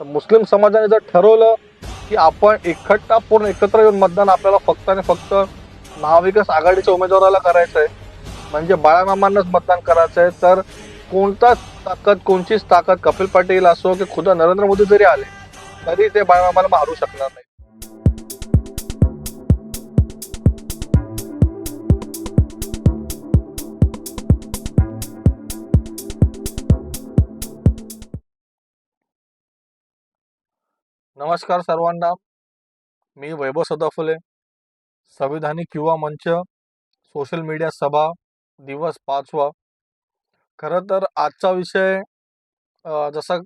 तर मुस्लिम समाजाने जर ठरवलं की आपण एकट्टा पूर्ण एकत्र येऊन मतदान आपल्याला फक्त आणि फक्त महाविकास आघाडीच्या उमेदवाराला करायचं आहे म्हणजे बाळामामांनाच मतदान करायचं आहे तर कोणताच ताकद कोणचीच ताकद कपिल पाटील असो की खुदा नरेंद्र मोदी जरी आले तरी ते बाळामामाला मारू शकणार नाही. नमस्कार सर्वांना. मी वैभव सदाफुले. संविधानिक युवा मंच सोशल मीडिया सभा दिवस पाचवा. खरं तर आजचा विषय जसा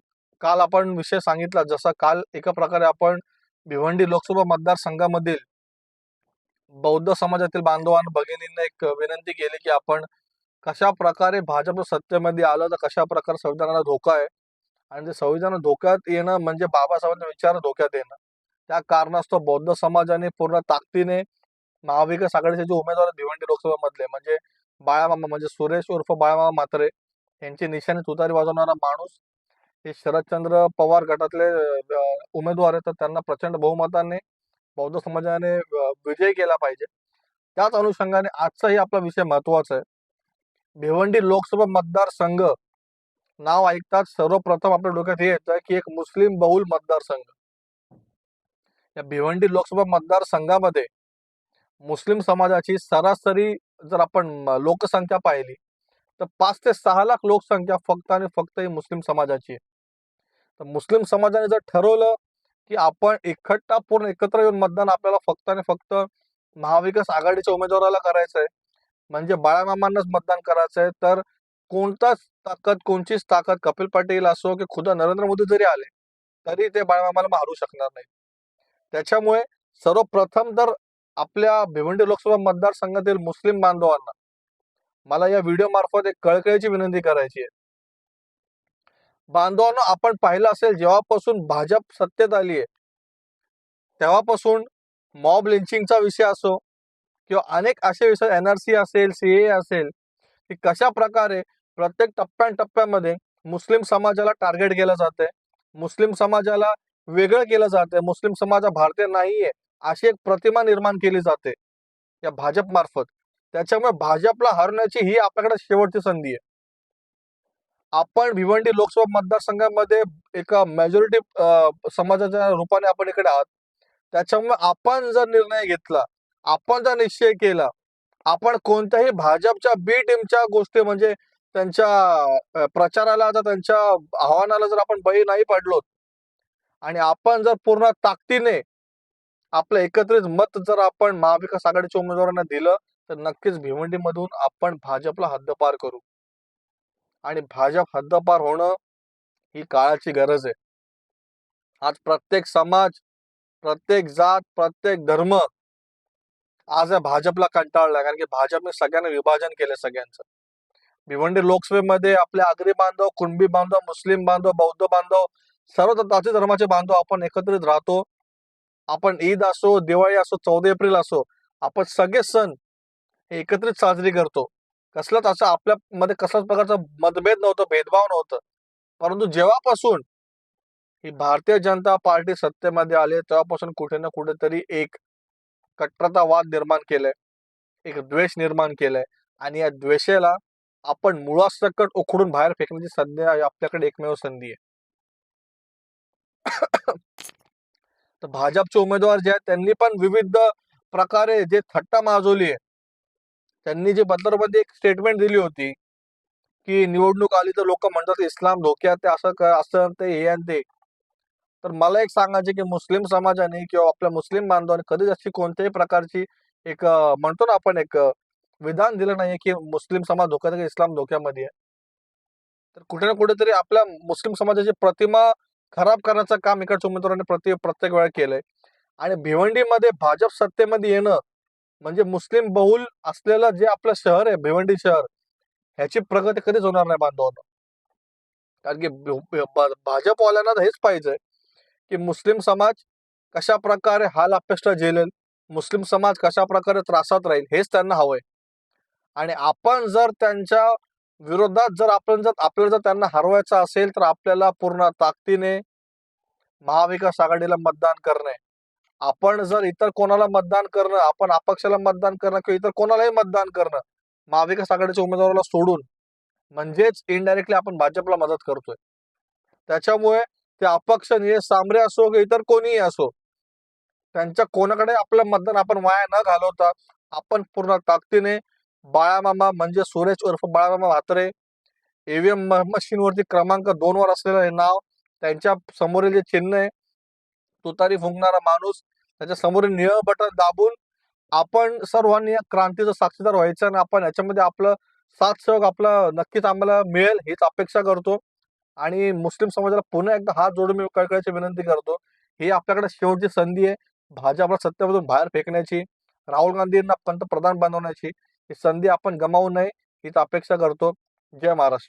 काल आपण विषय सांगितला जसा काल एका प्रकारे आपण भिवंडी लोकसभा मतदारसंघामधील बौद्ध समाजातील बांधवांना भगिनींना एक विनंती केली की आपण कशा प्रकारे भाजप सत्तेमध्ये आलं तर कशा प्रकारे संविधानाला धोका आहे आणि ते संविधान धोक्यात येणं म्हणजे बाबासाहेबांचे विचार धोक्यात येणं. त्या कारणास्तव बौद्ध समाजाने पूर्ण ताकदीने महाविकास आघाडीचे जे उमेदवार भिवंडी लोकसभेमधले म्हणजे बाळामामा म्हणजे सुरेश उर्फ बाळामामा म्हात्रे यांची निशाणी तुतारी वाजवणारा माणूस हे शरदचंद्र पवार गटातले उमेदवार आहेत. तर त्यांना प्रचंड बहुमताने बौद्ध समाजाने विजय केला पाहिजे. त्याच अनुषंगाने आजचाही आपला विषय महत्त्वाचा आहे. भिवंडी लोकसभा मतदारसंघ नाव ऐकताच सर्वप्रथम आपल्या डोक्यात हे येतं की एक मुस्लिम बहुल मतदारसंघ. या भिवंडी लोकसभा मतदारसंघामध्ये मुस्लिम समाजाची सरासरी जर आपण लोकसंख्या पाहिली तर पाच ते सहा लाख लोकसंख्या फक्त आणि फक्त ही मुस्लिम समाजाची आहे. तर मुस्लिम समाजाने जर ठरवलं की आपण एकट्टा पूर्ण एकत्र येऊन मतदान आपल्याला फक्त आणि फक्त महाविकास आघाडीच्या उमेदवाराला करायचं आहे म्हणजे बाळामामांनाच मतदान करायचं आहे तर कोणताच ताकद कोणचीच ताकद कपिल पाटील असो की खुदा नरेंद्र मोदी जरी आले तरी ते बाळामामाला मारू शकणार नाही त्याच्यामुळे सर्वप्रथम तर आपल्या भिवंडी लोकसभा मतदारसंघातील मुस्लिम बांधवांना मला या व्हिडिओ मार्फत एक कळकळीची विनंती करायची आहे. बांधवांनो आपण पाहिलं असेल जेव्हापासून भाजप सत्तेत आली आहे तेव्हापासून मॉब लिंचिंगचा विषय असो किंवा अनेक असे विषय एनआरसी असेल सीए असेल की कशा प्रकारे प्रत्येक टप्प्याटप्प्यामध्ये मुस्लिम समाजाला टार्गेट केलं जाते मुस्लिम समाजाला वेगळं केलं जाते मुस्लिम समाज हा भारतीय नाहीये अशी एक प्रतिमा निर्माण केली जाते या भाजप मार्फत. त्याच्यामुळे भाजपला हरण्याची ही आपल्याकडे शेवटची संधी आहे. आपण भिवंडी लोकसभा मतदारसंघामध्ये एका मेजॉरिटी समाजाच्या रूपाने आपण इकडे आहात. त्याच्यामुळे आपण जर निर्णय घेतला आपण जर निश्चय केला आपण कोणत्याही भाजपच्या बी टीमच्या गोष्टी म्हणजे त्यांच्या प्रचाराला जर त्यांच्या आव्हानाला जर आपण बळी नाही पडलो आणि आपण जर पूर्ण ताकदीने आपलं एकत्रित मत जर आपण महाविकास आघाडीच्या उमेदवारांना दिलं तर नक्कीच भिवंडीमधून आपण भाजपला हद्दपार करू. आणि भाजप हद्दपार होणं ही काळाची गरज आहे. आज प्रत्येक समाज प्रत्येक जात प्रत्येक धर्म आज या भाजपला कंटाळलाय कारण की भाजपने सगळ्यांना विभाजन केलं सगळ्यांचं. भिवंडी लोकसभेमध्ये आपले आगरी बांधव कुणबी बांधव मुस्लिम बांधव बौद्ध बांधव सर्व जाती धर्माचे बांधव आपण एकत्रित राहतो. आपण ईद असो दिवाळी असो चौदा एप्रिल असो आपण सगळे सण हे एकत्रित साजरी करतो. कसलाच असं आपल्यामध्ये कसलाच प्रकारचा मतभेद नव्हतं भेदभाव नव्हतं. परंतु जेव्हापासून ही भारतीय जनता पार्टी सत्तेमध्ये आली तेव्हापासून कुठे ना कुठेतरी एक कट्टरतावाद निर्माण केलाय. एक द्वेष निर्माण केलाय. आणि या द्वेषाला आपण मुळासकट उखडून बाहेर फेकण्याची सध्या आपल्याकडे एकमेव संधी आहे. तर भाजपचे उमेदवार जे आहेत त्यांनी पण विविध प्रकारे जे थट्टा माजवली आहे त्यांनी जे बदलामध्ये एक स्टेटमेंट दिली होती की निवडणूक आली तर लोक म्हणतात इस्लाम धोक्यात ते असं असं ते हे आणि ते. तर मला एक सांगायचे की मुस्लिम समाजाने किंवा आपल्या मुस्लिम बांधवाने कधीच अशी कोणत्याही प्रकारची एक म्हणतो ना आपण एक विधान दिलं नाहीये की मुस्लिम समाज धोक्यात की इस्लाम धोक्यामध्ये आहे. तर कुठे ना कुठेतरी आपल्या मुस्लिम समाजाची प्रतिमा खराब करण्याचं काम इकडच्या उमेदवारांनी प्रति प्रत्येक वेळा केलंय. आणि भिवंडीमध्ये भाजप सत्तेमध्ये येणं म्हणजे मुस्लिम बहुल असलेलं जे आपलं शहर आहे भिवंडी शहर ह्याची प्रगती कधीच होणार नाही बांधवांना. कारण की भाजपवाल्यांना तर हेच पाहिजे. की मुस्लिम समाज कशा प्रकारे हाल अपेष्टा झेलेल मुस्लिम समाज कशा प्रकारे त्रासात राहील हेच त्यांना हवंय. आणि आपण जर त्यांच्या विरोधात जर आपण जर आपल्याला जर त्यांना हरवायचं असेल तर आपल्याला पूर्ण ताकदीने महाविकास आघाडीला मतदान करणे. आपण जर इतर कोणाला मतदान करणं आपण अपक्षाला मतदान करणं किंवा इतर कोणालाही मतदान करणं महाविकास आघाडीच्या उमेदवाराला सोडून म्हणजेच इनडायरेक्टली आपण भाजपला मदत करतोय. त्याच्यामुळे ते अपक्ष निलेश सांबरे असो की इतर कोणीही असो त्यांच्या कोणाकडे आपलं मतदान आपण वाया न घालवता आपण पूर्ण ताकदीने बाळामामा म्हणजे सुरेश उर्फ बाळामामा म्हात्रे ईव्हीएम मशीनवरती क्रमांक दोन वर असलेलं हे नाव त्यांच्या समोरील जे चिन्ह आहे तुतारी फुंकणारा माणूस त्याच्या समोरील निळ बटन दाबून आपण सर्वांनी या क्रांतीचं साक्षीदार व्हायचं आणि आपण याच्यामध्ये आपलं साथ सहयोग आपला नक्कीच आम्हाला मिळेल हीच अपेक्षा करतो. आणि मुस्लिम समाजाला पुन्हा एकदा हात जोडून मी कळकळीची विनंती करतो ही आपल्याकडे शेवटची संधी आहे. भाजपला सत्तेमधून बाहेर फेकण्याची राहुल गांधींना पंतप्रधान बनवण्याची ही संधी आपण गमावू नये हीच अपेक्षा करतो. जय महाराष्ट्र.